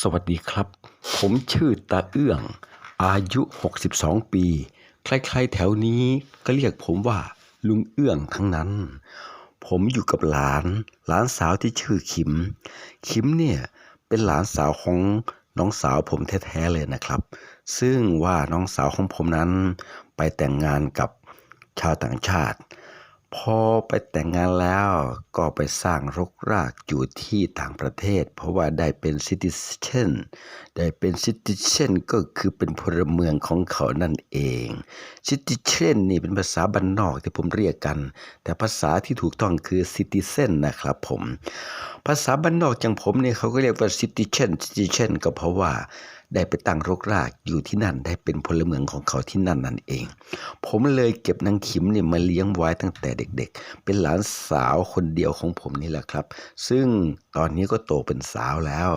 สวัสดีครับ ผมชื่อตาเอื้อง อายุ 62 ปี ใครๆแถวนี้ก็เรียกผมว่าลุงเอื้องทั้งนั้น ผมอยู่กับหลาน หลานสาวที่ชื่อขิม ขิมเนี่ยเป็นหลานสาวของน้องสาวผมแท้ๆเลยนะครับ ซึ่งว่าน้องสาวของผมนั้นไปแต่งงานกับชาวต่างชาติ พอไปแต่งงานแล้วก็ไปสร้างรกรากอยู่ที่ต่างประเทศ เพราะว่าได้เป็นซิติเชนได้เป็นซิติเชนก็คือเป็นพลเมืองของเขานั่นเองซิติเชนนี่เป็นภาษาบ้านนอกที่ผมเรียกกัน แต่ภาษาที่ถูกต้องคือซิติเซนนะครับผม ภาษาบ้านนอกอย่างผมเนี่ยเขาก็เรียกว่าซิติเชนซิติเชนก็เพราะว่า ได้ไปตั้งรกรากอยู่ที่นั่นได้เป็นพลเมืองของเขาที่นั่นนั่นเอง ผมเลยเก็บนางขิมเนี่ยมาเลี้ยงไว้ตั้งแต่เด็ก ๆ เป็นหลานสาวคนเดียวของผมนี่แหละครับ ซึ่งตอนนี้ก็โตเป็นสาวแล้ว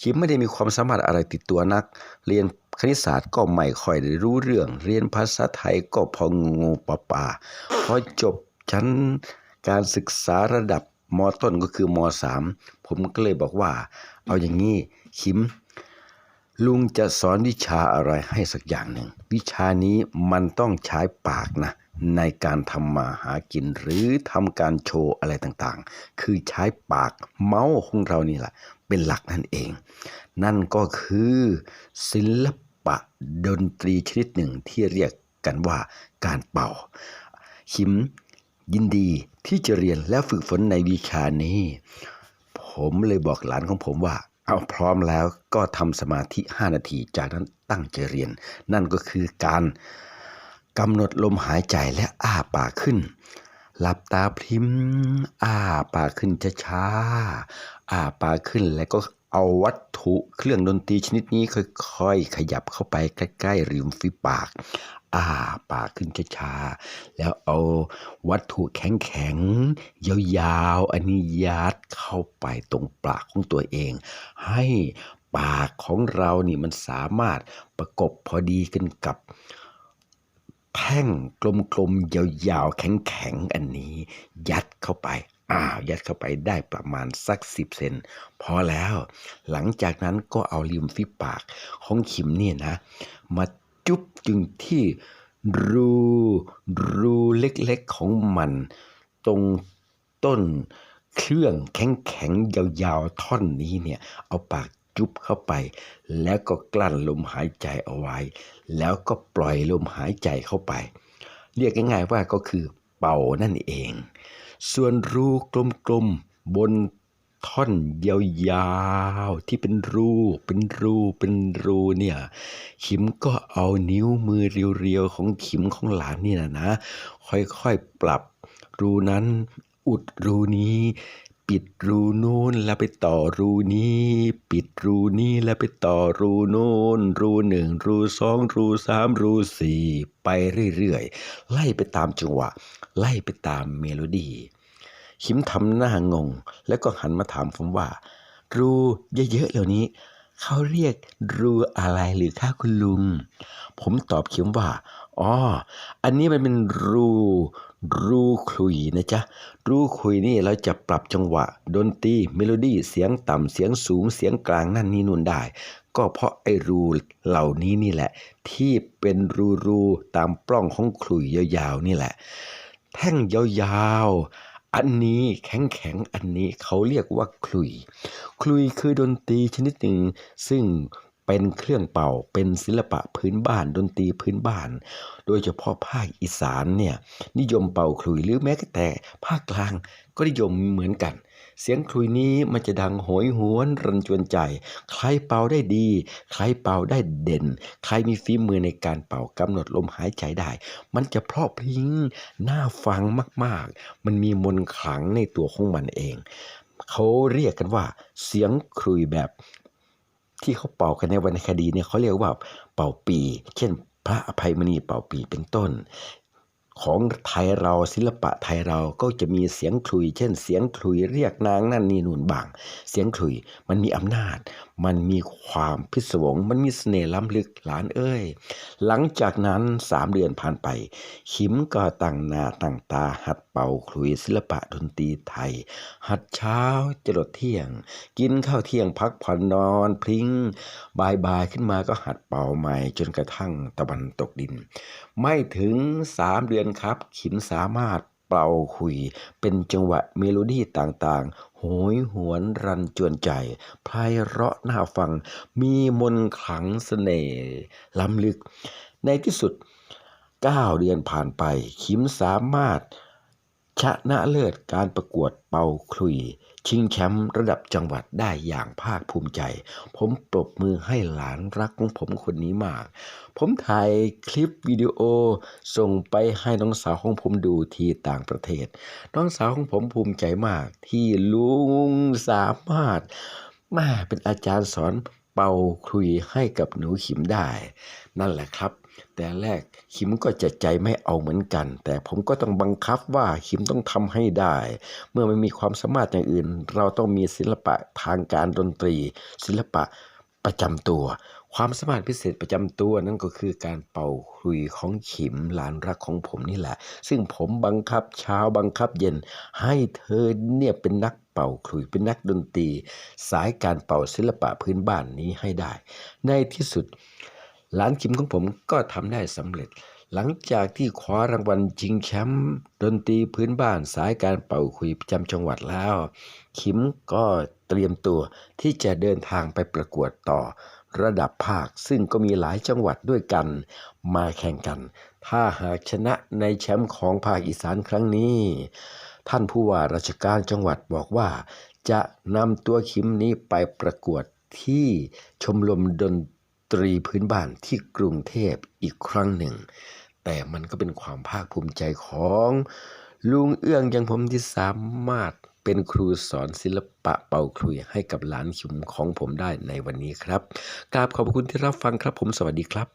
ขิมไม่ได้มีความสามารถอะไรติดตัวนัก เรียนคณิตศาสตร์ก็ไม่ค่อยได้รู้เรื่อง เรียนภาษาไทยก็พองูงูปลาปาพอจบชั้นการศึกษาระดับมต้นก็คือมสามผมก็เลยบอกว่า เอาอย่างนี้ขิม ลุงจะสอนวิชาอะไรให้สักอย่างหนึ่ง วิชานี้มันต้องใช้ปากนะ ในการทำมาหากินหรือทำการโชว์อะไรต่างๆ คือใช้ปากเมาส์ของเรานี่แหละ เป็นหลักนั่นเอง นั่นก็คือศิลปะดนตรีชนิดหนึ่งที่เรียกกันว่าการเป่าขิมยินดีที่จะเรียนและฝึกฝนในวิชานี้ ผมเลยบอกหลานของผมว่า เอาพร้อมแล้วก็ทำสมาธิ 5 นาที จากนั้นตั้งใจเรียน นั่นก็คือการกำหนดลมหายใจและอ้าปากขึ้น หลับตาพริมอ้าปากขึ้นช้าๆอ้าปากขึ้นแล้วก็ เอาวัตถุเครื่องดนตรีชนิดนี้ค่อยๆ ขยับเข้าไปใกล้ๆริมฝีปากอ้าปากขึ้นช้าๆ แล้วเอาวัตถุแข็งๆ ยาวๆ อันนี้ยัดเข้าไปตรงปากของตัวเอง ให้ปากของเรานี่มันสามารถประกบพอดีกันกับแท่งกลมๆ ยาวๆ แข็งๆ อันนี้ ยัดเข้าไป อ้าวยัดเข้าไปได้ประมาณสักสิบเซนพอแล้ว หลังจากนั้นก็เอาริมฝีปากของขิมเนี่ยนะ มาจุ๊บจึงที่รูรูเล็กๆของมัน ตรงต้นเครื่องแข็งๆยาวๆท่อนนี้เนี่ย เอาปากจุ๊บเข้าไป แล้วก็กลั้นลมหายใจเอาไว้ แล้วก็ปล่อยลมหายใจเข้าไป เรียกง่ายๆว่าก็คือ เป่านั่นเอง ส่วนรูกลมๆบนท่อนยาวๆที่เป็นรูเป็นรูเป็นรูเนี่ยขิมก็เอานิ้วมือเรียวๆของขิมของหลานนี่นะนะ ค่อยๆปรับรูนั้นอุดรูนี้ ปิดรูนู้นแล้วไปต่อรูนี้ ปิดรูนี้แล้วไปต่อรูนู้นรูหนึ่งรูสองรูสามรูสี่ไปเรื่อยๆ ไล่ไปตามจังหวะ ไล่ไปตามเมโลดี้ขิมทำหน้างง แล้วก็หันมาถามผมว่า รูเยอะๆเหล่านี้ เขาเรียกรูอะไรหรือคะคุณลุง ผมตอบขิมว่าอ๋ออันนี้มันเป็นรู รูขลุยนะจ๊ะ รูขลุยนี่เราจะปรับจังหวะ ดนตรีเมโลดี้เสียงต่ำเสียงสูงเสียงกลางนั่นนี่นู่นได้ ก็เพราะไอ้รูเหล่านี้นี่แหละ ที่เป็นรูรูตามปล้องของขลุยยาวๆนี่แหละ แท่งยาวๆ อันนี้แข็งๆ อันนี้เขาเรียกว่าคลุย คลุยคือดนตรีชนิดหนึ่งซึ่ง เป็นเครื่องเป่าเป็นศิลปะพื้นบ้านดนตรีพื้นบ้าน โดยเฉพาะภาคอีสานเนี่ยนิยมเป่าคลุยหรือแม้แต่ภาคกลางก็นิยมเหมือนกัน เสียงคลุยนี้มันจะดังโหยหวนรันจวนใจ ใครเป่าได้ดี ใครเป่าได้เด่น ใครมีฝีมือในการเป่ากำหนดลมหายใจได้ มันจะเพราะพริ้งน่าฟังมากๆ มันมีมนขลังในตัวของมันเอง เขาเรียกกันว่า เสียงครุยแบบ ที่เขาเป่ากันในวรรณคดีเนี่ยเขาเรียกว่าเป่าปี เช่น พระอภัยมณีเป่าปีเป็นต้น ของไทยเราศิลปะไทยเราก็จะมีเสียงคลุย เช่น เสียงคลุยเรียกนางนั่นนี่นู่นบาง เสียงคลุยมันมีอำนาจ มันมีความพิศวง มันมีเสน่ห์ล้ำลึกหลานเอ้ย หลังจากนั้นสามเดือนผ่านไป ขิมก็ตั้งหน้าตั้งตาหัดเป่าคลุยศิลปะดนตรีไทย หัดเช้าจรดเที่ยง กินข้าวเที่ยงพักผ่อนนอนพลิ้งบายบายขึ้นมาก็หัดเป่าใหม่จนกระทั่งตะวันตกดิน ไม่ถึงสามเดือนครับ ขิมสามารถเป่าขุย เป็นจังหวะเมโลดี้ต่างๆ โหยหวนรันจวนใจไพเราะน่าฟัง มีมนต์ขลังเสน่ห์ล้ำลึก ในที่สุด 9 เดือนผ่านไป ขิมสามารถชนะเลิศการประกวดเป่าคลุย ชิงแชมป์ระดับจังหวัดได้อย่างภาคภูมิใจ ผมปรบมือให้หลานรักของผมคนนี้มาก ผมถ่ายคลิปวิดีโอส่งไปให้น้องสาวของผมดูที่ต่างประเทศ น้องสาวของผมภูมิใจมากที่ลุงสามารถม่เป็นอาจารย์สอนเป่าคลุยให้กับหนูขิมได้ นั่นแหละครับ แต่แรกขิมก็จะใจไม่เอาเหมือนกัน แต่ผมก็ต้องบังคับว่าขิมต้องทำให้ได้ เมื่อไม่มีความสามารถอย่างอื่น เราต้องมีศิลปะทางการดนตรี ศิลปะประจำตัว ความสามารถพิเศษประจำตัวนั่นก็คือการเป่าคลุยของขิมหลานรักของผมนี่แหละ ซึ่งผมบังคับเช้าบังคับเย็น ให้เธอเนี่ยเป็นนักเป่าคลุยเป็นนักดนตรี สายการเป่าศิลปะพื้นบ้านนี้ให้ได้ ในที่สุด หลานคิมของผมก็ทำได้สำเร็จ หลังจากที่คว้ารางวัลชิงแชมป์ดนตรีพื้นบ้านสายการเป่าคุยประจำจังหวัดแล้ว คิมก็เตรียมตัวที่จะเดินทางไปประกวดต่อระดับภาค ซึ่งก็มีหลายจังหวัดด้วยกันมาแข่งกัน ถ้าหากชนะในแชมป์ของภาคอีสานครั้งนี้ ท่านผู้ว่าราชการจังหวัดบอกว่า จะนำตัวคิมนี้ไปประกวดที่ชมรมดนต ตรีพื้นบ้านที่กรุงเทพอีกครั้งหนึ่ง แต่มันก็เป็นความภาคภูมิใจของลุงเอื้องอยังผมที่สามารถเป็นครูสอนศิลปะเป่าคลุยให้กับหลานขุมของผมได้ในวันนี้ครับกราบขอบคุณที่รับฟังครับผมสวัสดีครับ